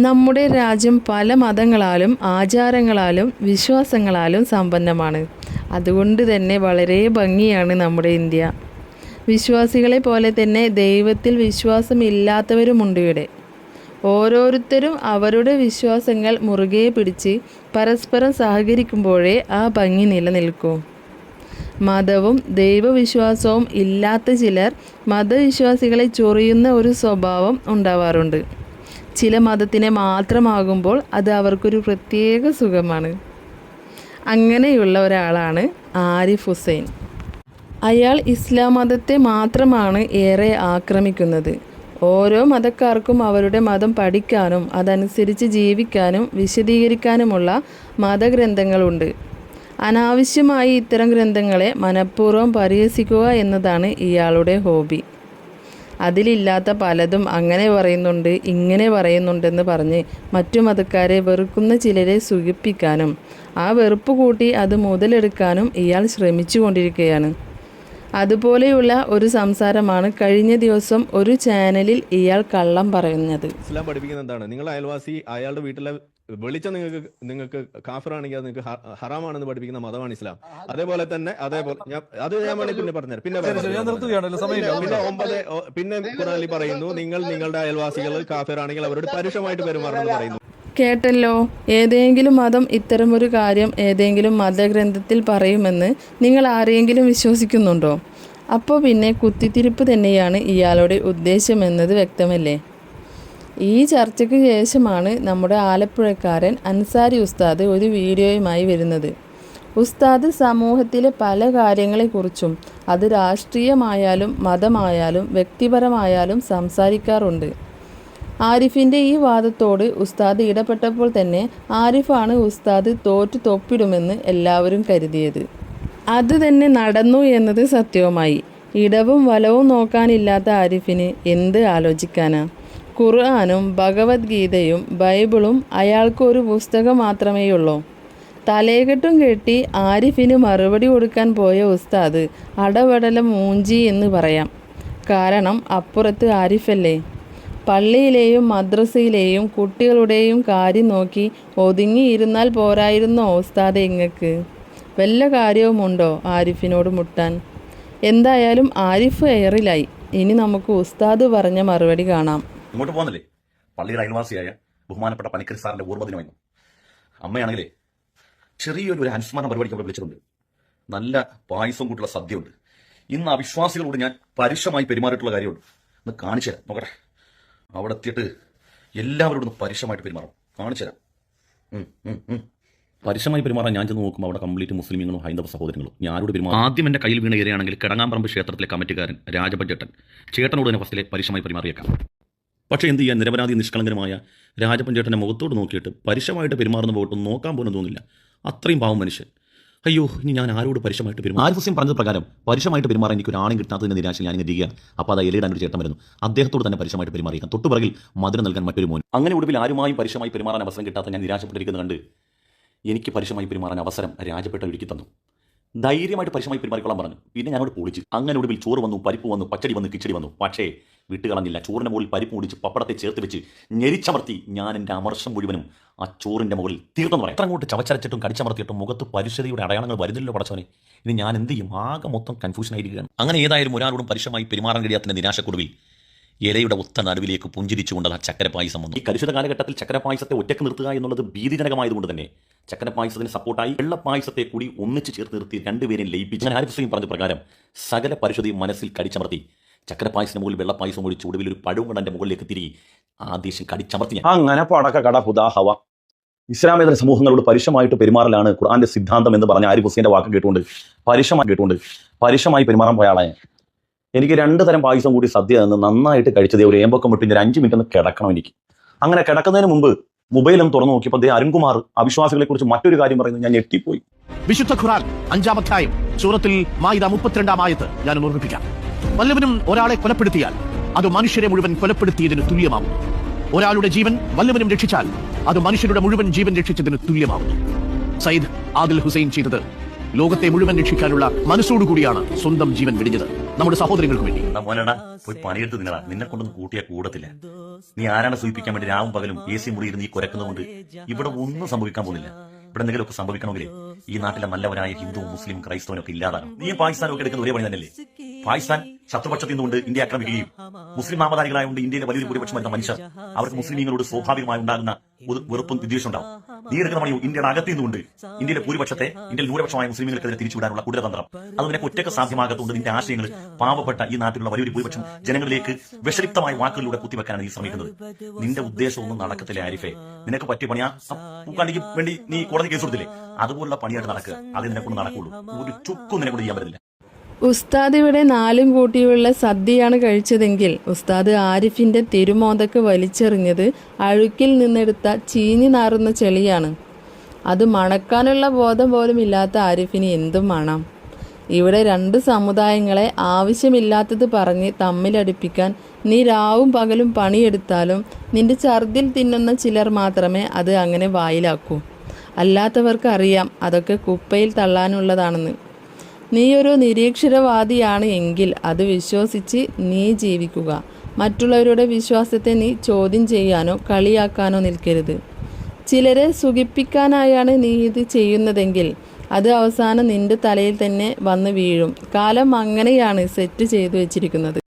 നമ്മുടെ രാജ്യം പല മതങ്ങളാലും ആചാരങ്ങളാലും വിശ്വാസങ്ങളാലും സമ്പന്നമാണ്. അതുകൊണ്ട് തന്നെ വളരെ ഭംഗിയാണ് നമ്മുടെ ഇന്ത്യ. വിശ്വാസികളെ പോലെ തന്നെ ദൈവത്തിൽ വിശ്വാസമില്ലാത്തവരുമുണ്ട് ഇവിടെ. ഓരോരുത്തരും അവരുടെ വിശ്വാസങ്ങൾ മുറുകെ പിടിച്ച് പരസ്പരം സഹകരിക്കുമ്പോഴേ ആ ഭംഗി നിലനിൽക്കൂ. മതവും ദൈവവിശ്വാസവും ഇല്ലാത്ത ചിലർ മതവിശ്വാസികളെ ചൊറിയുന്ന ഒരു സ്വഭാവം ഉണ്ടാവാറുണ്ട്. ചില മതത്തിനെ മാത്രമാകുമ്പോൾ അത് അവർക്കൊരു പ്രത്യേക സുഖമാണ്. അങ്ങനെയുള്ള ഒരാളാണ് ആരിഫ് ഹുസൈൻ. അയാൾ ഇസ്ലാം മതത്തെ മാത്രമാണ് ഏറെ ആക്രമിക്കുന്നത്. ഓരോ മതക്കാർക്കും അവരുടെ മതം പഠിക്കാനും അതനുസരിച്ച് ജീവിക്കാനും വിശദീകരിക്കാനുമുള്ള മതഗ്രന്ഥങ്ങളുണ്ട്. അനാവശ്യമായി ഇത്തരം ഗ്രന്ഥങ്ങളെ മനഃപൂർവം പരിഹസിക്കുക എന്നതാണ് ഇയാളുടെ ഹോബി. അതിലില്ലാത്ത പലതും അങ്ങനെ പറയുന്നുണ്ട് ഇങ്ങനെ പറയുന്നുണ്ടെന്ന് പറഞ്ഞ് മറ്റു മതക്കാരെ വെറുക്കുന്ന ചിലരെ സുഖിപ്പിക്കാനും ആ വെറുപ്പ് കൂട്ടി അത് മുതലെടുക്കാനും ഇയാൾ ശ്രമിച്ചു കൊണ്ടിരിക്കുകയാണ് അതുപോലെയുള്ള ഒരു സംസാരമാണ് കഴിഞ്ഞ ദിവസം ഒരു ചാനലിൽ ഇയാൾ കള്ളം പറയുന്നത്. ഇസ്ലാം എന്താണ്? നിങ്ങൾ അയൽവാസി അയാളുടെ വീട്ടിലെ വെളിച്ചം നിങ്ങൾക്ക് നിങ്ങൾക്ക് കാഫറാണെങ്കിൽ അത് നിങ്ങൾക്ക് ഹറാമാണെന്ന് പഠിപ്പിക്കുന്ന മതമാണ് ഇസ്ലാം. അതേപോലെ തന്നെ അതേപോലെ ഞാൻ അത് ഞാൻ വേണമെങ്കിൽ പിന്നെ പറഞ്ഞുതരാം. പിന്നെ പിന്നെ- ഒമ്പത് പിന്നെ ഖുറാനിൽ പറയുന്നു നിങ്ങൾ നിങ്ങളുടെ അയൽവാസികൾ കാഫറാണെങ്കിൽ അവരോട് പരുഷമായിട്ട് പെരുമാറണം എന്ന് പറയുന്നു. കേട്ടല്ലോ ഏതെങ്കിലും മതം ഇത്തരമൊരു കാര്യം ഏതെങ്കിലും മതഗ്രന്ഥത്തിൽ പറയുമെന്ന് നിങ്ങൾ ആരെങ്കിലും വിശ്വസിക്കുന്നുണ്ടോ? അപ്പോൾ പിന്നെ കുത്തിത്തിരിപ്പ് തന്നെയാണ് ഇയാളുടെ ഉദ്ദേശമെന്നത് വ്യക്തമല്ലേ? ഈ ചർച്ചയ്ക്ക് ശേഷമാണ് നമ്മുടെ ആലപ്പുഴക്കാരൻ അൻസാരി ഉസ്താദ് ഒരു വീഡിയോയുമായി വരുന്നത്. ഉസ്താദ് സമൂഹത്തിലെ പല കാര്യങ്ങളെക്കുറിച്ചും അത് രാഷ്ട്രീയമായാലും മതമായാലും വ്യക്തിപരമായാലും സംസാരിക്കാറുണ്ട്. ആരിഫിന്റെ ഈ വാദത്തോട് ഉസ്താദ് ഇടപെട്ടപ്പോൾ തന്നെ ആരിഫാണ് ഉസ്താദ് തോറ്റു തൊപ്പിടുമെന്ന് എല്ലാവരും കരുതിയത്. അത് തന്നെ നടന്നു എന്നത് സത്യവുമായി. ഇടവും വലവും നോക്കാനില്ലാത്ത ആരിഫിന് എന്ത് ആലോചിക്കാനാ? ഖുർആാനും ഭഗവത്ഗീതയും ബൈബിളും അയാൾക്ക് ഒരു പുസ്തകം മാത്രമേയുള്ളൂ. തലേകെട്ടും കെട്ടി ആരിഫിന് മറുപടി കൊടുക്കാൻ പോയ ഉസ്താദ് അടവടല മൂഞ്ചി എന്ന് പറയാം. കാരണം അപ്പുറത്ത് ആരിഫല്ലേ? പള്ളിയിലെയും മദ്രസയിലെയും കുട്ടികളുടെയും കാര്യം നോക്കി ഒതുങ്ങിയിരുന്നാൽ പോരായിരുന്നോ ഉസ്താദ് ഇങ്ങക്ക്? വല്ല കാര്യവുമുണ്ടോ ആരിഫിനോട് മുട്ടാൻ? എന്തായാലും ആരിഫ് എയറിലായി ഇനി നമുക്ക് ഉസ്താദ് പറഞ്ഞ മറുപടി കാണാം. ഇങ്ങോട്ട് പോകുന്നില്ലേ പള്ളിയുടെ അയൽവാസിയായ ബഹുമാനപ്പെട്ട പണിക്കരി സാറിന്റെ ഓർമ്മദിനമായിരുന്നു. അമ്മയാണെങ്കിലേ ചെറിയൊരു ഒരു അനുസ്മരണ പരിപാടിക്ക് അവിടെ വിളിച്ചിട്ടുണ്ട്. നല്ല പായസം കൂട്ടുള്ള സദ്യയുണ്ട്. ഇന്ന് അവിശ്വാസികളോട് ഞാൻ പരുഷമായി പെരുമാറിയിട്ടുള്ള കാര്യമുണ്ട്. ഒന്ന് കാണിച്ചു തരാം. നോക്കട്ടെ. അവിടെ എത്തിയിട്ട് എല്ലാവരോടും പരുഷമായിട്ട് പെരുമാറും കാണിച്ചു തരാം. പരുഷമായി പെരുമാറാൻ ഞാൻ ചെന്ന് നോക്കുമ്പോൾ അവിടെ കംപ്ലീറ്റ് മുസ്ലിമീങ്ങളും ഹൈന്ദവ സഹോദരങ്ങളും. ഞാനോട് പെരുമാറും? ആദ്യം എന്റെ കയ്യിൽ വീണ ഇരയാണെങ്കിൽ കിടങ്ങാമ്പറമ്പ് ക്ഷേത്രത്തിലെ കമ്മിറ്റിക്കാരൻ രാജപഞ്ചേട്ടൻ ചേട്ടനോട് തന്നെ ഫസ്റ്റിലെ പരുഷമായി പെരുമാറിയേക്കാം. പക്ഷേ എന്ത് ചെയ്യാൻ നിരപരാധി നിഷ്കളങ്കരമായ രാജപഞ്ചേട്ടന്റെ മുഖത്തോട് നോക്കിയിട്ട് പരുഷമായിട്ട് പെരുമാറുന്ന പോയിട്ടും നോക്കാൻ പോലും തോന്നില്ല. അത്രയും പാവം മനുഷ്യൻ. അയ്യോ ഇനി ഞാൻ ആരോട് പരുഷമായിട്ട് പെരുമാറും? ആരിഫ് ഹുസൈൻ പറഞ്ഞത് പ്രകാരം പരുഷമായിട്ട് പെരുമാറാൻ എനിക്ക് ഒരു ആണും കിട്ടാത്തതിന്റെ നിരാശ ഞാൻ ഇരിക്കുകയാണ്. അപ്പോൾ അത് എലിയുടെ ഒരു ചേട്ടൻ വരുന്നു അദ്ദേഹത്തോട് തന്നെ പരുഷമായിട്ട് പെരുമാറിയിരിക്കാം തൊട്ടുപിറകിൽ മധുരം നൽകാൻ മറ്റൊരു മോൻ അങ്ങനെ ഒടുവിൽ ആരുമായും പരുഷമായി പെരുമാറാൻ അവസരം കിട്ടാത്ത ഞാൻ നിരാശപ്പെട്ടിരിക്കുന്നത് കണ്ട് എനിക്ക് പരുഷമായി പെരുമാറാൻ അവസരം രാജപ്പെട്ട ഒരുക്കി തന്നു. ധൈര്യമായിട്ട് പരുഷമായി പെരുമാറിക്കൊള്ളാൻ പറഞ്ഞു. പിന്നെ ഞാനോട് പൊളിച്ചു. അങ്ങനെ ഒടുവിൽ ചോറ് വന്നു പരിപ്പ് വന്നു പച്ചടി വന്നു കിച്ചടി വന്നു. പക്ഷേ വിട്ടുകളഞ്ഞില്ല. ചോറിന്റെ മുകളിൽ പരിപ്പ് മുടിച്ച് പപ്പടത്തെ ചേർത്ത് വെച്ച് ഞെരിച്ചമർത്തി ഞാൻ എന്റെ അമർഷം മുഴുവനും ആ ചോറിന്റെ മുകളിൽ തീർത്തെന്ന് പറയാം. എത്ര അങ്ങോട്ട് ചവച്ചരച്ചിട്ടും കടിച്ചമർത്തിയിട്ടും മുഖത്ത് പരിശുദ്ധിയുടെ അടയാളങ്ങൾ വരുന്നില്ലല്ലോ പടച്ചവനെ. ഇനി ഞാൻ എന്ത് ചെയ്യും? ആകെ മൊത്തം കൺഫ്യൂഷൻ ആയിരിക്കുകയാണ്. അങ്ങനെ ഏതായാലും ഒരാളോടും പരുഷമായി പെരുമാറാൻ കഴിയാത്തതിന്റെ നിരാശക്കുടുവിൽ ഇലയുടെ ഒത്ത നടുവിലേക്ക് പുഞ്ചിരിച്ചുകൊണ്ട് ആ ചക്കരപ്പായസം വന്നു. ഈ കലുഷിത കാലഘട്ടത്തിൽ ചക്കരപ്പായസത്തെ ഒറ്റയ്ക്ക് നിർത്തുക എന്നുള്ളത് ഭീതിജനകമായതുകൊണ്ട് തന്നെ ചക്കരപ്പായസത്തിന് സപ്പോർട്ടായി വെള്ളപ്പായസത്തെ കൂടി ഒന്നിച്ച് ചേർത്ത് നിർത്തി രണ്ടുപേരെയും ലയിപ്പിച്ച് ഞാൻ ആരും പറഞ്ഞ പ്രകാരം സകല പരിശുദ്ധയും മനസ്സിൽ കടിച്ചമർത്തി ചക്കര പായസത്തിന് മുകളിൽ വെള്ളപ്പായസം ഒഴിച്ച് ഒടുവിൽ ഒരു പഴവും കൊണ്ട് എന്റെ മുകളിലേക്ക് തിരി. ആ ദേശം കടിച്ചമർത്തി ഞാൻ. അങ്ങനെ പടക്ക കട ഹുദാഹവ ഇസ്ലാമേതര സമൂഹങ്ങളോട് പരുഷമായിട്ട് പെരുമാറലാണ് ഖുർആന്റെ സിദ്ധാന്തം എന്ന് പറഞ്ഞ ആരിഫ് ഹുസൈന്റെ വാക്ക് കേട്ടുകൊണ്ട്. പരുഷമായി കേട്ടുകൊണ്ട്. പരുഷമായി പെരുമാറാൻ പോയാളെ എനിക്ക് രണ്ട് തരം പായസം കൂടി സദ്യ നിന്ന് നന്നായിട്ട് കഴിച്ചതേ ഒരു ഏമ്പൊക്കെ വിട്ട് ഒരു അഞ്ച് മിനിറ്റ് ഒന്ന് കിടക്കണം എനിക്ക്. അങ്ങനെ കിടക്കുന്നതിന് മുമ്പ് മൊബൈലും തുറന്നു നോക്കിയപ്പോൾ ദേ അരുൺകുമാർ അവിശ്വാസികളെ കുറിച്ച് മറ്റൊരു കാര്യം പറയുന്നത് ഞാൻ ഞെട്ടിപ്പോയി. വിശുദ്ധ ഖുറാൻ അഞ്ചാം അധ്യായം സൂറത്തിൽ മായിദ മുപ്പത്തിരണ്ടാം ആയത്ത് ഞാൻ ഓർമ്മിപ്പിക്കാം. വല്ലവനും ഒരാളെ കൊലപ്പെടുത്തിയാൽ അത് മനുഷ്യരെ മുഴുവൻ കൊലപ്പെടുത്തിയതിന് തുല്യമാവും ഒരാളുടെ ജീവൻ വല്ലവനും രക്ഷിച്ചാൽ അത് മനുഷ്യരുടെ മുഴുവൻ ജീവൻ രക്ഷിച്ചതിന് തുല്യമാകുന്നു. സയ്യിദ് ആദിൽ ഹുസൈൻ ചെയ്തത് ലോകത്തെ മുഴുവൻ രക്ഷിക്കാനുള്ള മനസ്സോടുകൂടിയാണ് സ്വന്തം ജീവൻ വെടിഞ്ഞത്. നമ്മുടെ സഹോദരങ്ങൾക്ക് വേണ്ടി. പോയി നിന്നെ കൊണ്ടൊന്നും കൂട്ടിയ കൂടത്തില്ല. നീ ആരാണ് സൂചിപ്പിക്കാൻ വേണ്ടി രാവും പകലും എ സി മുറിയിൽ നീ കുരക്കുന്നതുകൊണ്ട് ഇവിടെ ഒന്നും സംഭവിക്കാൻ പോകുന്നില്ല. ഇവിടെ എന്തെങ്കിലുമൊക്കെ സംഭവിക്കണമെങ്കിൽ ഈ നാട്ടിലെ നല്ലവരായ ഹിന്ദു മുസ്ലിം ക്രൈസ്തവനും ഒക്കെ ഇല്ലാതാണ് നീ പാകിസ്ഥാനൊക്കെ എടുക്കുന്ന ഒരേ പണി തന്നെയല്ലേ? പാകിസ്ഥാൻ ശത്രുപക്ഷത്തിൽ നിന്നുകൊണ്ട് ഇന്ത്യ ആക്രമിക്കുകയും മുസ്ലിം നാമധാരികളായതുകൊണ്ട് ഇന്ത്യയിലെ വലിയൊരു ഭൂരിപക്ഷം വരുന്ന മനുഷ്യർ അവർക്ക് മുസ്ലിമീങ്ങളോട് സ്വാഭാവികമായി ഉണ്ടാകുന്ന വെറുപ്പും വിദ്വേഷം ഉണ്ടാവും നീ എടുക്കുന്ന പണി ഇന്ത്യയുടെ അകത്ത് നിന്നുകൊണ്ട് ഇന്ത്യയിലെ ഭൂരിപക്ഷത്തെ ഇന്ത്യയിൽ ന്യൂനപക്ഷമായ മുസ്ലിമുകൾക്കെതിരെ തിരിച്ചുവിടാനുള്ള കുടിരതന്ത്രം അത് നിനക്ക് ഒറ്റയ്ക്ക് സാധ്യമാകത്തുകൊണ്ട് നിന്റെ ആശയങ്ങൾ പാവപ്പെട്ട ഈ നാട്ടിലുള്ള വലിയൊരു ഭൂരിപക്ഷം ജനങ്ങളിലേക്ക് വിഷലിപ്തമായ വാക്കുകളിലൂടെ കുത്തിവെക്കാനാണ് നീ ശ്രമിക്കുന്നത്. നിന്റെ ഉദ്ദേശമൊന്നും നടക്കത്തില്ല ആരിഫെ. നിനക്ക് പറ്റിയ പണിയാ. പൂക്കാണ്ടിക്ക് വേണ്ടി നീ കോടതി കേസ് കൊടുത്തില്ലേ? അതുപോലുള്ള പണിയായിട്ട് നടക്കുക അത് നിനക്കൊന്നും നടക്കുള്ളൂ. ഒരു ചുക്കും നിനക്കൊണ്ട് ചെയ്യാൻ പറ്റില്ല ഉസ്താദ് ഇവിടെ നാലും കൂട്ടിയുള്ള സദ്യയാണ് കഴിച്ചതെങ്കിൽ ഉസ്താദ് ആരിഫിന്റെ തിരുമോന്തക്ക് വലിച്ചെറിഞ്ഞത് അഴുക്കിൽ നിന്നെടുത്ത ചീഞ്ഞു നാറുന്ന ചെളിയാണ്. അത് മണക്കാനുള്ള ബോധം പോലും ഇല്ലാത്ത ആരിഫിന് എന്തും മണം. ഇവിടെ രണ്ട് സമുദായങ്ങളെ ആവശ്യമില്ലാത്തത് പറഞ്ഞ് തമ്മിലടിപ്പിക്കാൻ നീ രാവും പകലും പണിയെടുത്താലും നിന്റെ ഛർദിൽ തിന്നുന്ന ചിലർ മാത്രമേ അത് അങ്ങനെ വായിലാക്കൂ. അല്ലാത്തവർക്ക് അറിയാം അതൊക്കെ കുപ്പയിൽ തള്ളാനുള്ളതാണെന്ന്. നീയൊരു നിരീക്ഷരവാദിയാണ് എങ്കിൽ അത് വിശ്വസിച്ച് നീ ജീവിക്കുക. മറ്റുള്ളവരുടെ വിശ്വാസത്തെ നീ ചോദ്യം ചെയ്യാനോ കളിയാക്കാനോ നിൽക്കരുത്. ചിലരെ സുഖിപ്പിക്കാനായാണ് നീ ഇത് ചെയ്യുന്നതെങ്കിൽ അത് അവസാനം നിന്റെ തലയിൽ തന്നെ വന്ന് വീഴും. കാലം അങ്ങനെയാണ് സെറ്റ് ചെയ്തു വെച്ചിരിക്കുന്നത്.